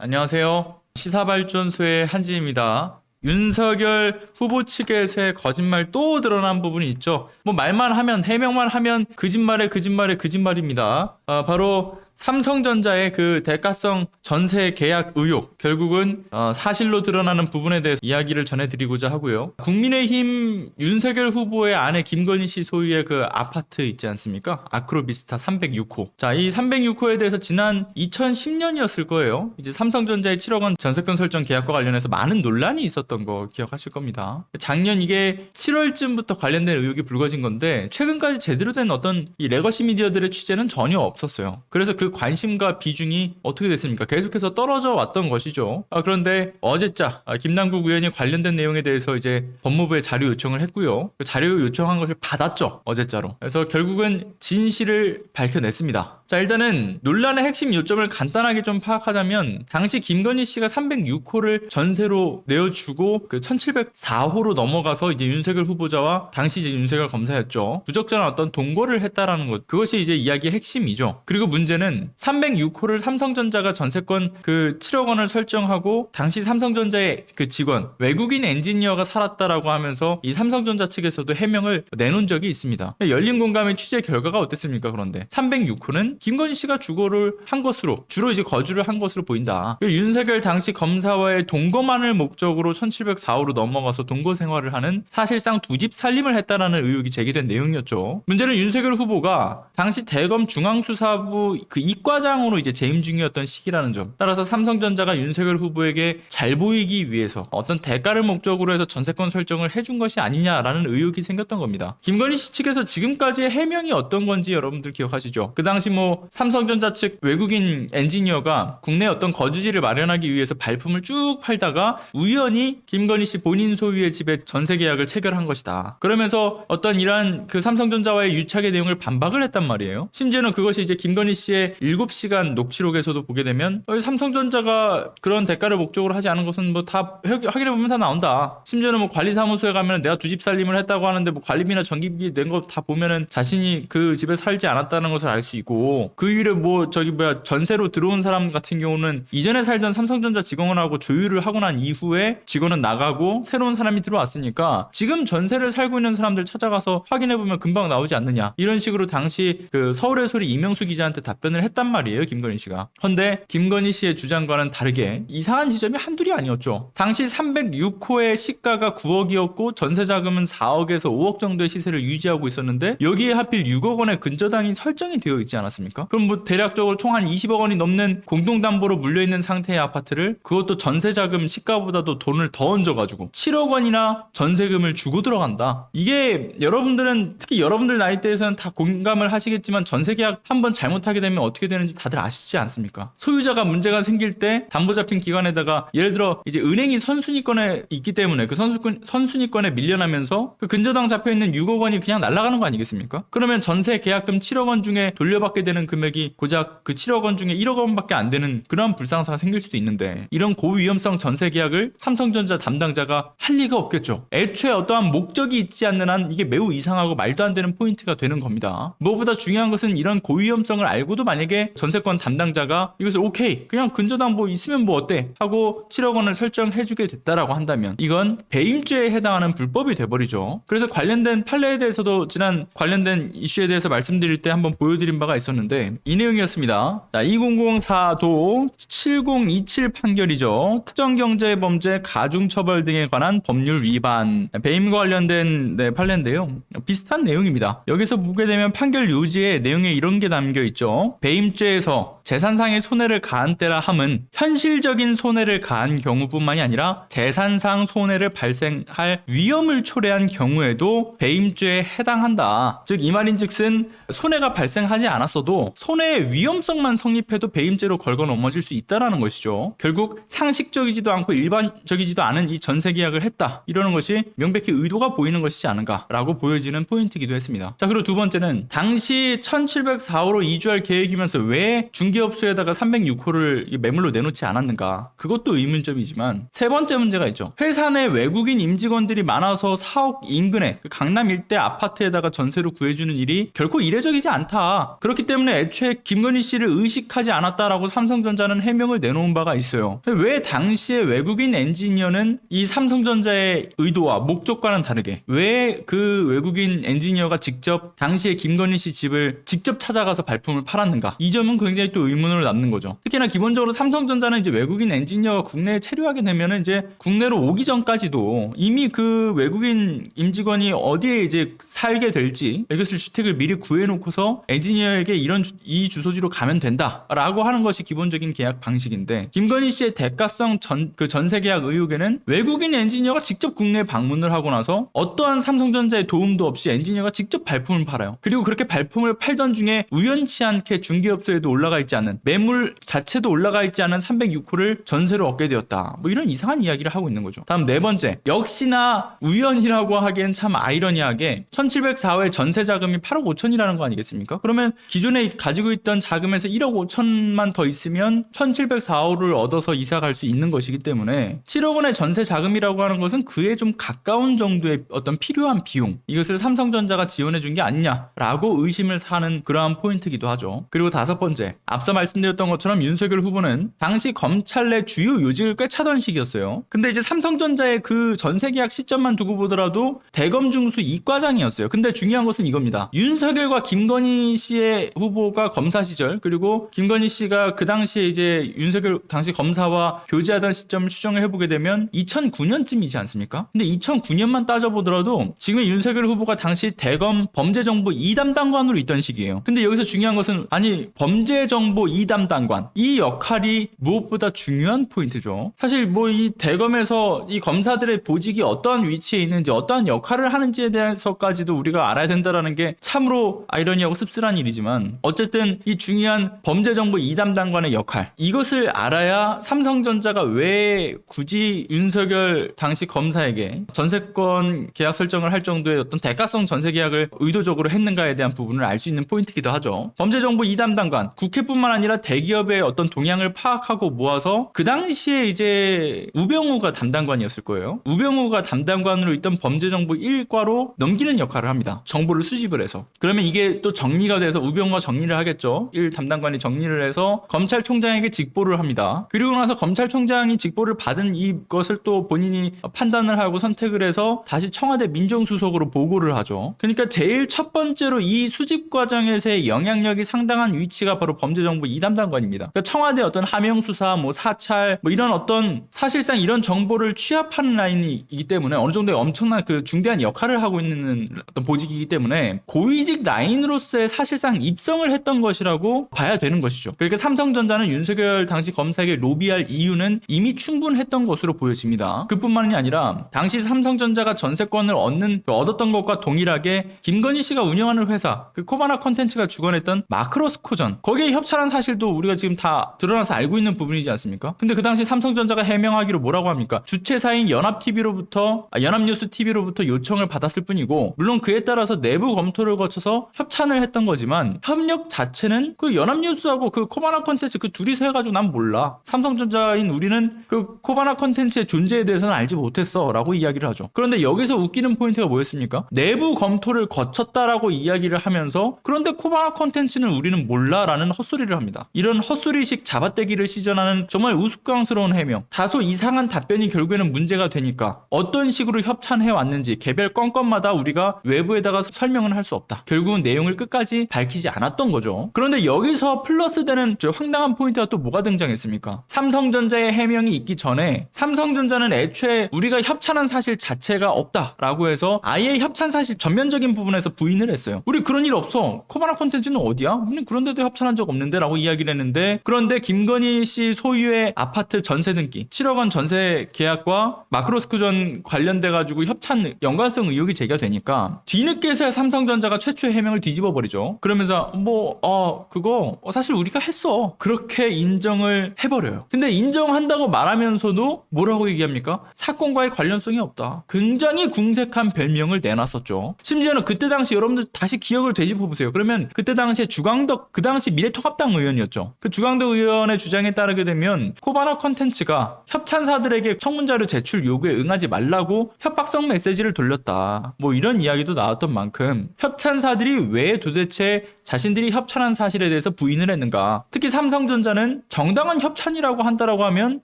안녕하세요. 시사발전소의 한지입니다. 윤석열 후보 측에서의 거짓말 또 드러난 부분이 있죠. 뭐 말만 하면 해명만 하면 거짓말에 거짓말에 거짓말입니다. 아, 바로 삼성전자의 그 대가성 전세 계약 의혹 결국은 어, 사실로 드러나는 부분에 대해서 이야기를 전해드리고자 하고요. 국민의힘 윤석열 후보의 아내 김건희 씨 소유의 그 아파트 있지 않습니까? 아크로비스타 306호. 자, 이 306호에 대해서 지난 2010년이었을 거예요. 이제 삼성전자의 7억 원 전세권 설정 계약과 관련해서 많은 논란이 있었던 거 기억하실 겁니다. 작년 이게 7월쯤부터 관련된 의혹이 불거진 건데 최근까지 제대로 된 어떤 이 레거시 미디어들의 취재는 전혀 없었어요. 그래서 그 관심과 비중이 어떻게 됐습니까? 계속해서 떨어져 왔던 것이죠. 아, 그런데 어제자 아, 김남국 의원이 관련된 내용에 대해서 이제 법무부에 자료 요청을 했고요. 그 자료 요청한 것을 받았죠. 어제자로. 그래서 결국은 진실을 밝혀냈습니다. 자 일단은 논란의 핵심 요점을 간단하게 좀 파악하자면 당시 김건희 씨가 306호를 전세로 내어주고 그 1704호로 넘어가서 이제 윤석열 후보자와 당시 이제 윤석열 검사였죠. 부적절한 어떤 동거를 했다라는 것 그것이 이제 이야기의 핵심이죠. 그리고 문제는 306호를 삼성전자가 전세권 그 7억 원을 설정하고 당시 삼성전자의 그 직원 외국인 엔지니어가 살았다라고 하면서 이 삼성전자 측에서도 해명을 내놓은 적이 있습니다. 열린 공감의 취재 결과가 어땠습니까? 그런데 306호는 김건희 씨가 주거를 한 것으로 주로 이제 거주를 한 것으로 보인다. 윤석열 당시 검사와의 동거만을 목적으로 1704호로 넘어가서 동거 생활을 하는 사실상 두 집 살림을 했다라는 의혹이 제기된 내용이었죠. 문제는 윤석열 후보가 당시 대검 중앙수사부 그 이과장으로 이제 재임 중이었던 시기라는 점. 따라서 삼성전자가 윤석열 후보에게 잘 보이기 위해서 어떤 대가를 목적으로 해서 전세권 설정을 해준 것이 아니냐라는 의혹이 생겼던 겁니다. 김건희 씨 측에서 지금까지의 해명이 어떤 건지 여러분들 기억하시죠? 그 당시 뭐 삼성전자 측 외국인 엔지니어가 국내 어떤 거주지를 마련하기 위해서 발품을 쭉 팔다가 우연히 김건희 씨 본인 소유의 집에 전세 계약을 체결한 것이다. 그러면서 어떤 이러한 그 삼성전자와의 유착의 내용을 반박을 했단 말이에요. 심지어는 그것이 이제 김건희 씨의 7시간 녹취록에서도 보게 되면 어, 삼성전자가 그런 대가를 목적으로 하지 않은 것은 뭐 다 확인해 보면 다 나온다. 심지어는 뭐 관리사무소에 가면 내가 두 집 살림을 했다고 하는데 뭐 관리비나 전기비 낸 거 다 보면은 자신이 그 집에 살지 않았다는 것을 알 수 있고 그 이후에 뭐 저기 뭐야 전세로 들어온 사람 같은 경우는 이전에 살던 삼성전자 직원하고 조율을 하고 난 이후에 직원은 나가고 새로운 사람이 들어왔으니까 지금 전세를 살고 있는 사람들 찾아가서 확인해 보면 금방 나오지 않느냐 이런 식으로 당시 그 서울의 소리 이명수 기자한테 답변을 했단 말이에요 김건희 씨가. 헌데 김건희 씨의 주장과는 다르게 이상한 지점이 한둘이 아니었죠. 당시 306호의 시가가 9억이었고 전세 자금은 4억에서 5억 정도의 시세를 유지하고 있었는데 여기에 하필 6억 원의 근저당이 설정이 되어 있지 않았습니까? 그럼 뭐 대략적으로 총 한 20억 원이 넘는 공동담보로 물려 있는 상태의 아파트를 그것도 전세 자금 시가보다도 돈을 더 얹어가지고 7억 원이나 전세금을 주고 들어간다. 이게 여러분들은 특히 여러분들 나이대에서는 다 공감을 하시겠지만 전세 계약 한번 잘못하게 되면 어떻게 되는지 다들 아시지 않습니까? 소유자가 문제가 생길 때 담보 잡힌 기관에다가 예를 들어 이제 은행이 선순위권에 있기 때문에 그 선수권 선순위권에 밀려나면서 그 근저당 잡혀 있는 6억 원이 그냥 날아가는 거 아니겠습니까? 그러면 전세 계약금 7억 원 중에 돌려받게 되는 금액이 고작 그 7억 원 중에 1억 원밖에 안 되는 그런 불상사가 생길 수도 있는데 이런 고위험성 전세 계약을 삼성전자 담당자가 할 리가 없겠죠. 애초에 어떠한 목적이 있지 않는 한 이게 매우 이상하고 말도 안 되는 포인트가 되는 겁니다. 무엇보다 중요한 것은 이런 고위험성을 알고도 만약에 전세권 담당자가 이것을 오케이 그냥 근저당 뭐 있으면 뭐 어때 하고 7억 원을 설정해주게 됐다라고 한다면 이건 배임죄에 해당하는 불법이 돼버리죠. 그래서 관련된 판례에 대해서도 지난 관련된 이슈에 대해서 말씀드릴 때 한번 보여드린 바가 있었는데 이 내용이었습니다. 자, 2004도 7027 판결이죠. 특정 경제 범죄 가중 처벌 등에 관한 법률 위반 배임과 관련된 네, 판례인데요. 비슷한 내용입니다. 여기서 보게 되면 판결 요지에 내용에 이런 게 담겨 있죠. 배임죄에서 재산상의 손해를 가한 때라 함은 현실적인 손해를 가한 경우뿐만이 아니라 재산상 손해를 발생할 위험을 초래한 경우에도 배임죄에 해당한다. 즉 이 말인즉슨 손해가 발생하지 않았어도 손해의 위험성만 성립해도 배임죄로 걸고 넘어질 수 있다라는 것이죠. 결국 상식적이지도 않고 일반적이지도 않은 이 전세 계약을 했다. 이러는 것이 명백히 의도가 보이는 것이지 않은가라고 보여지는 포인트이기도 했습니다. 자 그리고 두 번째는 당시 1704호로 이주할 계획이 뒤집히면서 왜 중개업소에다가 306호를 매물로 내놓지 않았는가? 그것도 의문점이지만 세 번째 문제가 있죠. 회사 내 외국인 임직원들이 많아서 사옥 인근에 그 강남 일대 아파트에다가 전세로 구해주는 일이 결코 이례적이지 않다. 그렇기 때문에 애초에 김건희 씨를 의식하지 않았다라고 삼성전자는 해명을 내놓은 바가 있어요. 왜 당시에 외국인 엔지니어는 이 삼성전자의 의도와 목적과는 다르게 왜 그 외국인 엔지니어가 직접 당시에 김건희 씨 집을 직접 찾아가서 발품을 팔았는가? 이 점은 굉장히 또 의문으로 남는 거죠. 특히나 기본적으로 삼성전자는 이제 외국인 엔지니어가 국내에 체류하게 되면은 이제 국내로 오기 전까지도 이미 그 외국인 임직원이 어디에 이제 살게 될지 이것을 주택을 미리 구해놓고서 엔지니어에게 이런 주- 이 주소지로 가면 된다라고 하는 것이 기본적인 계약 방식인데 김건희 씨의 대가성 전 그 전세 계약 의혹에는 외국인 엔지니어가 직접 국내에 방문을 하고 나서 어떠한 삼성전자의 도움도 없이 엔지니어가 직접 발품을 팔아요. 그리고 그렇게 발품을 팔던 중에 우연치 않게 중 개업소에도 올라가 있지 않은 매물 자체도 올라가 있지 않은 306호를 전세로 얻게 되었다. 뭐 이런 이상한 이야기를 하고 있는 거죠. 다음 네 번째. 역시나 우연이라고 하기엔 참 아이러니하게 1704호의 전세 자금이 8억 5천이라는 거 아니겠습니까? 그러면 기존에 가지고 있던 자금에서 1억 5천만 더 있으면 1704호를 얻어서 이사 갈 수 있는 것이기 때문에 7억 원의 전세 자금이라고 하는 것은 그에 좀 가까운 정도의 어떤 필요한 비용 이것을 삼성전자가 지원해 준 게 아니냐라고 의심을 사는 그러한 포인트이기도 하죠. 그리고 다섯 번째 앞서 말씀드렸던 것처럼 윤석열 후보는 당시 검찰 내 주요 요직을 꿰차던 시기였어요. 근데 이제 삼성전자의 그 전세 계약 시점만 두고 보더라도 대검 중수 이과장이었어요. 근데 중요한 것은 이겁니다. 윤석열과 김건희 씨의 후보가 검사 시절 그리고 김건희 씨가 그 당시에 이제 윤석열 당시 검사와 교제하던 시점을 추정을 해보게 되면 2009년쯤이지 않습니까? 근데 2009년만 따져보더라도 지금 윤석열 후보가 당시 대검 범죄정보 2담당관으로 있던 시기예요. 근데 여기서 중요한 것은 아니 범죄정보 2담당관 이 역할이 무엇보다 중요한 포인트죠. 사실 뭐 이 대검에서 이 검사들의 보직이 어떠한 위치에 있는지 어떠한 역할을 하는지에 대해서까지도 우리가 알아야 된다라는 게 참으로 아이러니하고 씁쓸한 일이지만 어쨌든 이 중요한 범죄정보 2담당관의 역할 이것을 알아야 삼성전자가 왜 굳이 윤석열 당시 검사에게 전세권 계약 설정을 할 정도의 어떤 대가성 전세 계약을 의도적으로 했는가에 대한 부분을 알 수 있는 포인트이기도 하죠. 범죄정보 2 담당관 국회뿐만 아니라 대기업의 어떤 동향을 파악하고 모아서 그 당시에 이제 우병우가 담당관이었을 거예요. 우병우가 담당관으로 있던 범죄정보 1과로 넘기는 역할을 합니다. 정보를 수집을 해서. 그러면 이게 또 정리가 돼서 우병우가 정리를 하겠죠. 1 담당관이 정리를 해서 검찰총장에게 직보를 합니다. 그리고 나서 검찰총장이 직보를 받은 이것을 또 본인이 판단을 하고 선택을 해서 다시 청와대 민정수석으로 보고를 하죠. 그러니까 제일 첫 번째로 이 수집 과정에서의 영향력이 상당한 위치가 바로 범죄정보 2담당관입니다. 그러니까 청와대 어떤 하명 수사, 뭐 사찰, 뭐 이런 어떤 사실상 이런 정보를 취합하는 라인이기 때문에 어느 정도의 엄청난 그 중대한 역할을 하고 있는 어떤 보직이기 때문에 고위직 라인으로서의 사실상 입성을 했던 것이라고 봐야 되는 것이죠. 그러니까 삼성전자는 윤석열 당시 검사에게 로비할 이유는 이미 충분했던 것으로 보여집니다. 그뿐만이 아니라 당시 삼성전자가 전세권을 얻는 그 얻었던 것과 동일하게 김건희 씨가 운영하는 회사 그 코바나 컨텐츠가 주관했던 마크로스 코전 거기에 협찬한 사실도 우리가 지금 다 드러나서 알고 있는 부분이지 않습니까? 근데 그 당시 삼성전자가 해명하기로 뭐라고 합니까? 주최사인 연합TV로부터 아, 연합뉴스TV로부터 요청을 받았을 뿐이고 물론 그에 따라서 내부 검토를 거쳐서 협찬을 했던 거지만 협력 자체는 그 연합뉴스하고 그 코바나 컨텐츠 그 둘이서 해가지고 난 몰라 삼성전자인 우리는 그 코바나 컨텐츠의 존재에 대해서는 알지 못했어 라고 이야기를 하죠. 그런데 여기서 웃기는 포인트가 뭐였습니까? 내부 검토를 거쳤다라고 이야기를 하면서 그런데 코바나 컨텐츠는 우리는 몰라라는 헛소리를 합니다. 이런 헛소리식 잡아떼기를 시전하는 정말 우스꽝스러운 해명. 다소 이상한 답변이 결국에는 문제가 되니까 어떤 식으로 협찬해 왔는지 개별 건건마다 우리가 외부에다가 설명은 할 수 없다. 결국은 내용을 끝까지 밝히지 않았던 거죠. 그런데 여기서 플러스 되는 저 황당한 포인트가 또 뭐가 등장했습니까? 삼성전자의 해명이 있기 전에 삼성전자는 애초에 우리가 협찬한 사실 자체가 없다라고 해서 아예 협찬 사실 전면적인 부분에서 부인을 했어요. 우리 그런 일 없어. 코바나 콘텐츠는 어디야? 우리 그런 데도 협찬한 적 없는데라고 이야기를 했는데 그런데 김건희 씨 소유의 아파트 전세 등기 7억 원 전세 계약과 마크로스크전 관련돼 가지고 협찬 연관성 의혹이 제기되니까 뒤늦게서야 삼성전자가 최초의 해명을 뒤집어 버리죠. 그러면서 뭐 어 그거 어, 사실 우리가 했어. 그렇게 인정을 해버려요. 근데 인정한다고 말하면서도 뭐라고 얘기합니까? 사건과의 관련성이 없다. 굉장히 궁색한 별명을 내놨었죠. 심지어는 그때 당시 여러분들 다시 기억을 되짚어 보세요. 그러면 그때 당시에 주광덕 그 당시 미래통합당 의원이었죠. 그 주광덕 의원의 주장에 따르게 되면 코바나 컨텐츠가 협찬사들에게 청문자료 제출 요구에 응하지 말라고 협박성 메시지를 돌렸다. 뭐 이런 이야기도 나왔던 만큼 협찬사들이 왜 도대체 자신들이 협찬한 사실에 대해서 부인을 했는가? 특히 삼성전자는 정당한 협찬이라고 한다라고 하면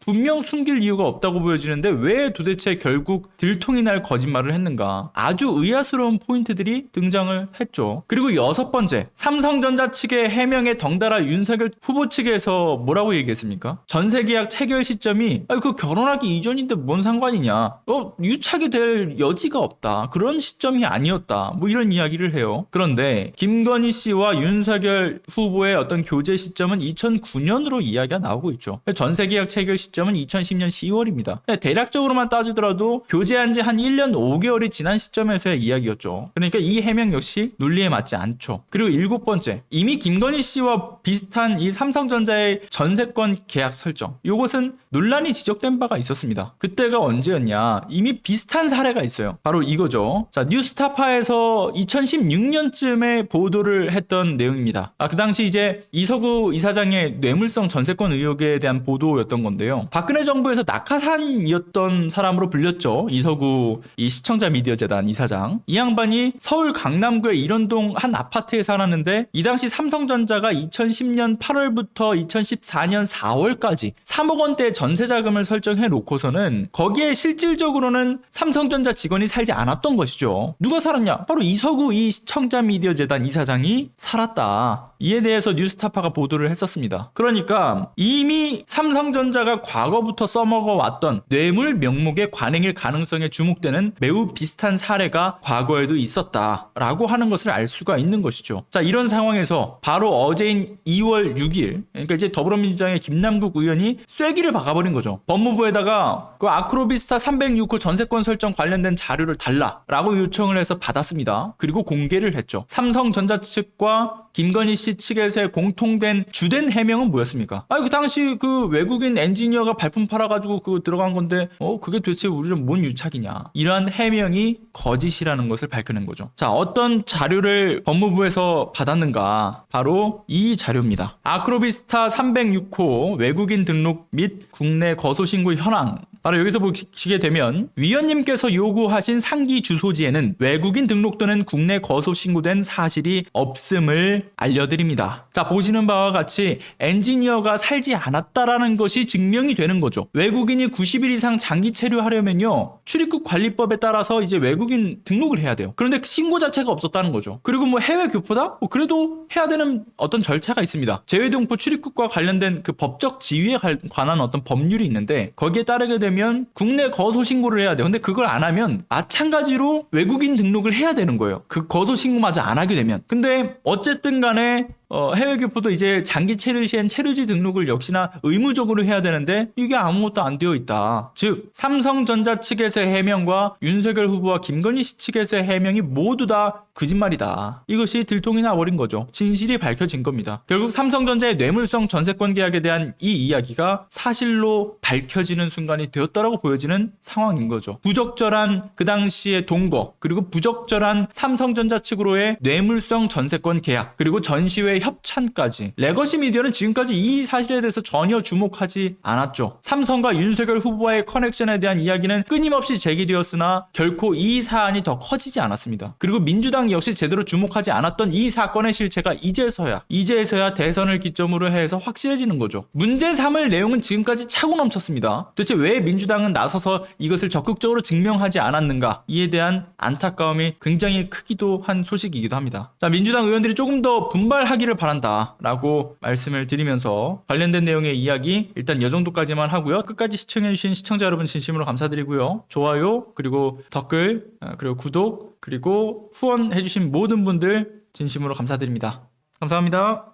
분명 숨길 이유가 없다고 보여지는데 왜 도대체 결국 들통이 날 거짓말을 했는가? 아주 의아스러운 포인트들이 등장을 했죠. 그리고 여섯 번째, 삼성전자 측의 해명에 덩달아 윤석열 후보 측에서 뭐라고 얘기했습니까? 전세 계약 체결 시점이 아니, 그 결혼하기 이전인데 뭔 상관이냐? 어 유착이 될 여지가 없다. 그런 시점이 아니었다. 뭐 이런 이야기를 해요. 그런데 김건희 씨와 윤석열 후보의 어떤 교제 시점은 2009년으로 이야기가 나오고 있죠. 전세 계약 체결 시점은 2010년 10월입니다. 대략적으로만 따지더라도 교제한 지 한 1년 5개월이 지난 시점에서의 이야기였죠. 그러니까 이 해명 역시 논리에 맞지 않죠. 그리고 일곱 번째, 이미 김건희 씨와 비슷한 이 삼성전자의 전세권 계약 설정. 이것은 논란이 지적된 바가 있었습니다. 그때가 언제였냐? 이미 비슷한 사례가 있어요. 바로 이거죠. 자, 뉴스타파에서 2016년쯤에 보도를 했던 내용입니다. 아, 그 당시 이제 이서구 이사장의 뇌물성 전세권 의혹에 대한 보도였던 건데요. 박근혜 정부에서 낙하산이었던 사람으로 불렸죠. 이서구 이 시청자 미디어 재단 이사장. 이 양반이 서울 강남구의 일원동 한 아파트에 살았는데 이 당시 삼성전자가 2010년 8월부터 2014년 4월까지 3억 원대 전세 자금을 설정해 놓고서는 거기에 실질적으로는 삼성전자 직원이 살지 않았던 것이죠. 누가 살았냐? 바로 이서구 이 시청자 미디어 재단 이사장이 살았다. 이에 대해서 뉴스타파가 보도를 했었습니다. 그러니까 이미 삼성전자가 과거부터 써먹어 왔던 뇌물 명목의 관행일 가능성에 주목되는 매우 비슷한 사례가 과거에도 있었다라고 하는 것을 알 수가 있는 것이죠. 자, 이런 상황에서 바로 어제인 2월 6일, 그러니까 이제 더불어민주당의 김남국 의원이 쐐기를 박아버린 거죠. 법무부에다가 그 아크로비스타 306호 전세권 설정 관련된 자료를 달라라고 요청을 해서 받았습니다. 그리고 공개를 했죠. 삼성전자 측과 김건희 씨 측에서의 공통된 주된 해명은 뭐였습니까? 아, 그 당시 그 외국인 엔지니어가 발품 팔아가지고 그 들어간 건데, 어, 그게 도대체 우리는 뭔 유착이냐? 이러한 해명이 거짓이라는 것을 밝혀낸 거죠. 자, 어떤 자료를 법무부에서 받았는가? 바로 이 자료입니다. 아크로비스타 306호 외국인 등록 및 국내 거소 신고 현황. 바로 여기서 보시게 되면 위원님께서 요구하신 상기 주소지에는 외국인 등록 또는 국내 거소 신고된 사실이 없음을 알려드립니다. 자 보시는 바와 같이 엔지니어가 살지 않았다라는 것이 증명이 되는 거죠. 외국인이 90일 이상 장기 체류하려면요 출입국 관리법에 따라서 이제 외국인 등록을 해야 돼요. 그런데 신고 자체가 없었다는 거죠. 그리고 뭐 해외 교포다? 뭐 그래도 해야 되는 어떤 절차가 있습니다. 재외동포 출입국과 관련된 그 법적 지위에 관한 어떤 법률이 있는데 거기에 따르게 되면 국내 거소 신고를 해야 돼요. 근데 그걸 안 하면 마찬가지로 외국인 등록을 해야 되는 거예요. 그 거소 신고마저 안 하게 되면. 근데 어쨌든 간에 어, 해외 교포도 이제 장기 체류 시엔 체류지 등록을 역시나 의무적으로 해야 되는데 이게 아무것도 안 되어 있다. 즉 삼성전자 측에서의 해명과 윤석열 후보와 김건희 씨 측에서의 해명이 모두 다 거짓말이다. 이것이 들통이 나버린 거죠. 진실이 밝혀진 겁니다. 결국 삼성전자의 뇌물성 전세권 계약에 대한 이 이야기가 사실로 밝혀지는 순간이 되었다라고 보여지는 상황인 거죠. 부적절한 그 당시의 동거 그리고 부적절한 삼성전자 측으로의 뇌물성 전세권 계약 그리고 전시회 협찬까지 레거시 미디어는 지금까지 이 사실에 대해서 전혀 주목하지 않았죠. 삼성과 윤석열 후보와의 커넥션에 대한 이야기는 끊임없이 제기되었으나 결코 이 사안이 더 커지지 않았습니다. 그리고 민주당 역시 제대로 주목하지 않았던 이 사건의 실체가 이제서야 이제서야 대선을 기점으로 해서 확실해지는 거죠. 문제 삼을 내용은 지금까지 차고 넘쳤습니다. 도대체 왜 민주당은 나서서 이것을 적극적으로 증명하지 않았는가 이에 대한 안타까움이 굉장히 크기도 한 소식이기도 합니다. 자 민주당 의원들이 조금 더 분발하기를 바란다라고 말씀을 드리면서 관련된 내용의 이야기 일단 이 정도까지만 하고요. 끝까지 시청해주신 시청자 여러분 진심으로 감사드리고요. 좋아요 그리고 댓글 어, 그리고 구독 그리고 후원해주신 모든 분들 진심으로 감사드립니다. 감사합니다.